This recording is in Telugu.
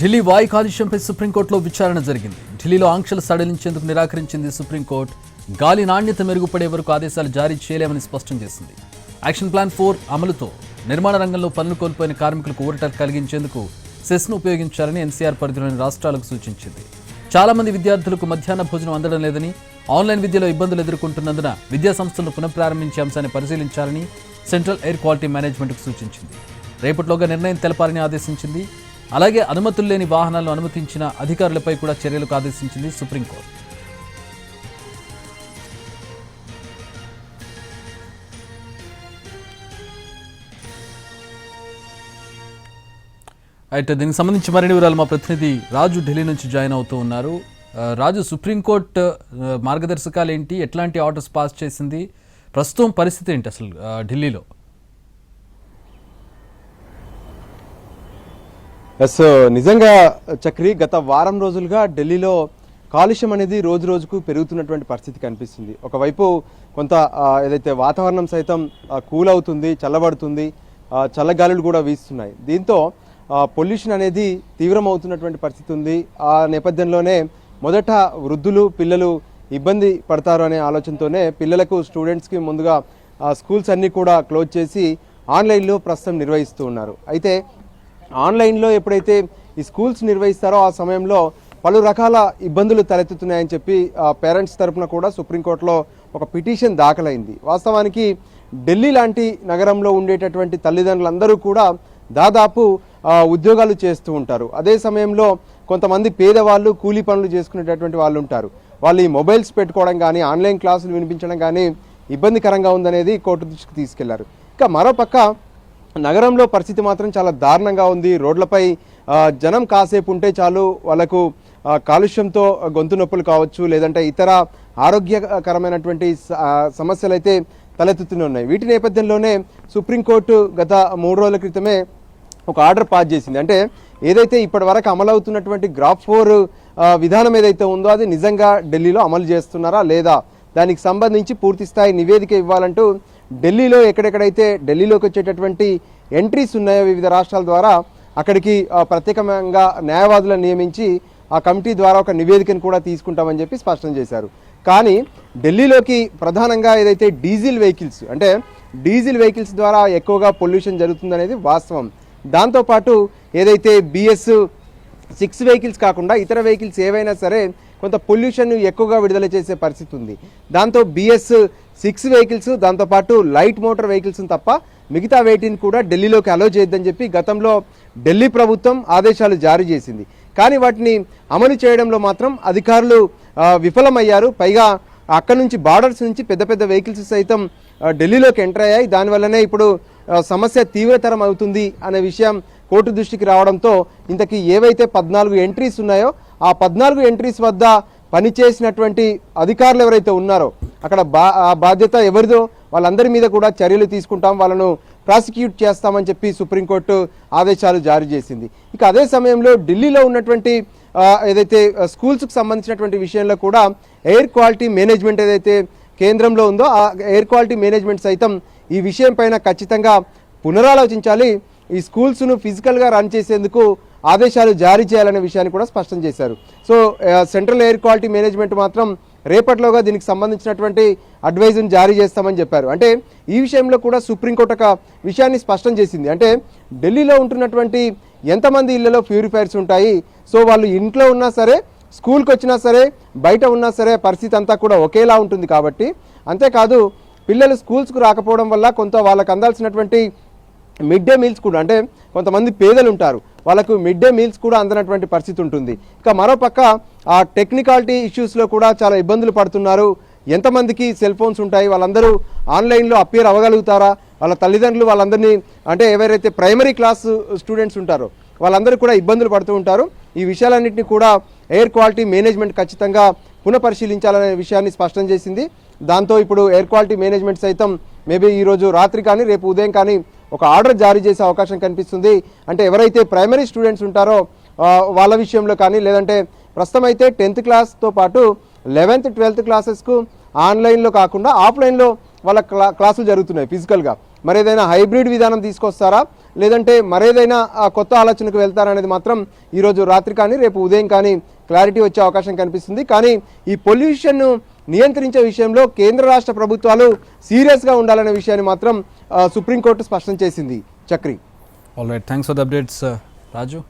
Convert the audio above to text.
ఢిల్లీ వాయు కాలుష్యంపై సుప్రీంకోర్టులో విచారణ జరిగింది. ఢిల్లీలో ఆంక్షలు సడలించేందుకు నిరాకరించింది సుప్రీంకోర్టు. గాలి నాణ్యత మెరుగుపడే వరకు ఆదేశాలు జారీ చేయలేమని స్పష్టం చేసింది. యాక్షన్ ప్లాన్ ఫోర్ అమలుతో నిర్మాణ రంగంలో పనులు కోల్పోయిన కార్మికులకు ఊరట కలిగించేందుకు సెస్ను ఉపయోగించాలని ఎన్సీఆర్ పరిధిలోని రాష్ట్రాలకు సూచించింది. చాలామంది విద్యార్థులకు మధ్యాహ్న భోజనం అందడం లేదని ఆన్లైన్ విద్యలో ఇబ్బందులు ఎదుర్కొంటున్నందున విద్యా సంస్థలను పునఃప్రారంభించే అంశాన్ని పరిశీలించాలని సెంట్రల్ ఎయిర్ క్వాలిటీ మేనేజ్మెంట్కు సూచించింది. రేపటిలోగా నిర్ణయం తెలపాలని ఆదేశించింది. అలాగే అనుమతులు లేని వాహనాలను అనుమతించిన అధికారులపై కూడా చర్యలకు ఆదేశించింది సుప్రీంకోర్టు. అయితే దీనికి సంబంధించి మరిన్ని వివరాలు మా ప్రతినిధి రాజు ఢిల్లీ నుంచి జాయిన్ అవుతూ ఉన్నారు. రాజు సుప్రీంకోర్టు మార్గదర్శకాలు ఏంటి ఎట్లాంటి ఆర్డర్స్ పాస్ చేసింది? ప్రస్తుతం పరిస్థితి ఏంటి అసలు ఢిల్లీలో? Uh, ఎస్ నిజంగా uh, చక్రి గత వారం రోజులుగా ఢిల్లీలో కాలుష్యం అనేది రోజు రోజుకు పెరుగుతున్నటువంటి పరిస్థితి కనిపిస్తుంది. ఒకవైపు కొంత uh, ఏదైతే వాతావరణం సైతం కూల్ అవుతుంది చల్లబడుతుంది చల్లగాలులు కూడా వీస్తున్నాయి. దీంతో పొల్యూషన్ అనేది తీవ్రమవుతున్నటువంటి పరిస్థితి ఉంది. ఆ నేపథ్యంలోనే మొదట వృద్ధులు పిల్లలు ఇబ్బంది పడతారు అనే ఆలోచనతోనే పిల్లలకు స్టూడెంట్స్కి ముందుగా స్కూల్స్ అన్నీ కూడా క్లోజ్ చేసి ఆన్లైన్లో ప్రస్తుతం నిర్వహిస్తూ ఉన్నారు. అయితే ఆన్లైన్లో ఎప్పుడైతే ఈ స్కూల్స్ నిర్వహిస్తారో ఆ సమయంలో పలు రకాల ఇబ్బందులు తలెత్తుతున్నాయని చెప్పి పేరెంట్స్ తరపున కూడా సుప్రీంకోర్టులో ఒక పిటిషన్ దాఖలైంది. వాస్తవానికి ఢిల్లీ లాంటి నగరంలో ఉండేటటువంటి తల్లిదండ్రులందరూ కూడా దాదాపు ఉద్యోగాలు చేస్తూ ఉంటారు. అదే సమయంలో కొంతమంది పేదవాళ్ళు కూలీ పనులు చేసుకునేటటువంటి వాళ్ళు ఉంటారు. వాళ్ళు ఈ మొబైల్స్ పెట్టుకోవడం కానీ ఆన్లైన్ క్లాసులు వినిపించడం కానీ ఇబ్బందికరంగా ఉందనేది కోర్టు దృష్టికి తీసుకెళ్ళారు. ఇక మరోపక్క నగరంలో పరిస్థితి మాత్రం చాలా దారుణంగా ఉంది. రోడ్లపై జనం కాసేపు ఉంటే చాలు వాళ్ళకు కాలుష్యంతో గొంతు నొప్పులు కావచ్చు లేదంటే ఇతర ఆరోగ్యకరమైనటువంటి సమస్యలు అయితే తలెత్తుతున్నాయి ఉన్నాయి. వీటి నేపథ్యంలోనే సుప్రీంకోర్టు గత మూడు రోజుల క్రితమే ఒక ఆర్డర్ పాస్ చేసింది. అంటే ఏదైతే ఇప్పటివరకు అమలవుతున్నటువంటి గ్రాఫ్ ఫోర్ విధానం ఏదైతే ఉందో అది నిజంగా ఢిల్లీలో అమలు చేస్తున్నారా లేదా దానికి సంబంధించి పూర్తిస్థాయి నివేదిక ఇవ్వాలంటూ ఢిల్లీలో ఎక్కడెక్కడైతే ఢిల్లీలోకి వచ్చేటటువంటి ఎంట్రీస్ ఉన్నాయో వివిధ రాష్ట్రాల ద్వారా అక్కడికి ప్రత్యేకంగా న్యాయవాదులను నియమించి ఆ కమిటీ ద్వారా ఒక నివేదికను కూడా తీసుకుంటామని చెప్పి స్పష్టం చేశారు. కానీ ఢిల్లీలోకి ప్రధానంగా ఏదైతే డీజిల్ వెహికల్స్ అంటే డీజిల్ వెహికల్స్ ద్వారా ఎక్కువగా పొల్యూషన్ జరుగుతుందనేది వాస్తవం. దాంతోపాటు ఏదైతే బిఎస్ సిక్స్ వెహికల్స్ కాకుండా ఇతర వెహికల్స్ ఏవైనా సరే కొంత పొల్యూషన్ ఎక్కువగా విడుదల చేసే పరిస్థితి ఉంది. దాంతో బిఎస్ సిక్స్ వెహికల్స్ దాంతోపాటు లైట్ మోటార్ వెహికల్స్ తప్ప మిగతా వెయిటిని కూడా ఢిల్లీలోకి అలో చేయొద్దని చెప్పి గతంలో ఢిల్లీ ప్రభుత్వం ఆదేశాలు జారీ చేసింది. కానీ వాటిని అమలు చేయడంలో మాత్రం అధికారులు విఫలమయ్యారు. పైగా అక్కడి నుంచి బార్డర్స్ నుంచి పెద్ద పెద్ద వెహికల్స్ సైతం ఢిల్లీలోకి ఎంటర్ అయ్యాయి. దానివల్లనే ఇప్పుడు సమస్య తీవ్రతరం అవుతుంది అనే విషయం కోర్టు దృష్టికి రావడంతో ఇంతకీ ఏవైతే పద్నాలుగు ఎంట్రీస్ ఉన్నాయో ఆ పద్నాలుగు ఎంట్రీస్ వద్ద పనిచేసినటువంటి అధికారులు ఎవరైతే ఉన్నారో అక్కడ బా ఆ బాధ్యత ఎవరిదో వాళ్ళందరి మీద కూడా చర్యలు తీసుకుంటాం వాళ్ళను ప్రాసిక్యూట్ చేస్తామని చెప్పి సుప్రీంకోర్టు ఆదేశాలు జారీ చేసింది. ఇక అదే సమయంలో ఢిల్లీలో ఉన్నటువంటి ఏదైతే స్కూల్స్కి సంబంధించినటువంటి విషయంలో కూడా ఎయిర్ క్వాలిటీ మేనేజ్మెంట్ ఏదైతే కేంద్రంలో ఉందో ఆ ఎయిర్ క్వాలిటీ మేనేజ్మెంట్ సైతం ఈ విషయం పైన ఖచ్చితంగా పునరాలోచించాలి. ఈ స్కూల్స్ను ఫిజికల్గా రన్ చేసేందుకు ఆదేశాలు జారీ చేయాలనే విషయాన్ని కూడా స్పష్టం చేశారు. So central air quality management మాత్రం రేపట్లోగా దీనికి సంబంధించినటువంటి అడ్వైజ్ని జారీ చేస్తామని చెప్పారు. అంటే ఈ విషయంలో కూడా సుప్రీంకోర్టు ఒక విషయాన్ని స్పష్టం చేసింది. అంటే ఢిల్లీలో ఉంటున్నటువంటి ఎంతమంది ఇళ్ళలో ప్యూరిఫైర్స్ ఉంటాయి. సో వాళ్ళు ఇంట్లో ఉన్నా సరే స్కూల్కి వచ్చినా సరే బయట ఉన్నా సరే పరిస్థితి అంతా కూడా ఒకేలా ఉంటుంది కాబట్టి. అంతేకాదు పిల్లలు స్కూల్స్కు రాకపోవడం వల్ల కొంత వాళ్ళకు అందాల్సినటువంటి మిడ్ డే మీల్స్ కూడా అంటే కొంతమంది పేదలు ఉంటారు. వాళ్ళకు మిడ్ డే మీల్స్ కూడా అందనటువంటి పరిస్థితి ఉంటుంది. ఇక మరోపక్క ఆ టెక్నికాలిటీ ఇష్యూస్లో కూడా చాలా ఇబ్బందులు పడుతున్నారు. ఎంతమందికి సెల్ ఫోన్స్ ఉంటాయి? వాళ్ళందరూ ఆన్లైన్లో అపియర్ అవ్వగలుగుతారా? వాళ్ళ తల్లిదండ్రులు వాళ్ళందరినీ అంటే ఎవరైతే ప్రైమరీ క్లాస్ స్టూడెంట్స్ ఉంటారో వాళ్ళందరూ కూడా ఇబ్బందులు పడుతూ ఉంటారు. ఈ విషయాలన్నింటినీ కూడా ఎయిర్ క్వాలిటీ మేనేజ్మెంట్ ఖచ్చితంగా పునఃపరిశీలించాలనే విషయాన్ని స్పష్టం చేసింది. దాంతో ఇప్పుడు ఎయిర్ క్వాలిటీ మేనేజ్మెంట్ సైతం మేబీ ఈరోజు రాత్రి కానీ రేపు ఉదయం కానీ ఒక ఆర్డర్ జారీ చేసే అవకాశం కనిపిస్తుంది. అంటే ఎవరైతే ప్రైమరీ స్టూడెంట్స్ ఉంటారో వాళ్ళ విషయంలో కానీ లేదంటే ప్రస్తుతం అయితే టెన్త్ క్లాస్తో పాటు లెవెన్త్ ట్వెల్త్ క్లాసెస్కు ఆన్లైన్లో కాకుండా ఆఫ్లైన్లో వాళ్ళ క్లా క్లాసులు జరుగుతున్నాయి ఫిజికల్గా. మరేదైనా హైబ్రిడ్ విధానం తీసుకొస్తారా? లేదంటే మరేదైనా కొత్త ఆలోచనకు వెళ్తారా అనేది మాత్రం ఈరోజు రాత్రి కానీ రేపు ఉదయం కానీ క్లారిటీ వచ్చే అవకాశం కనిపిస్తుంది. కానీ ఈ పొల్యూషన్ను నియంత్రించే విషయంలో కేంద్ర రాష్ట్ర ప్రభుత్వాలు సీరియస్గా ఉండాలనే విషయాన్ని మాత్రం సుప్రీంకోర్టు స్పష్టం చేసింది. Chakri. All right thanks for the updates Raju?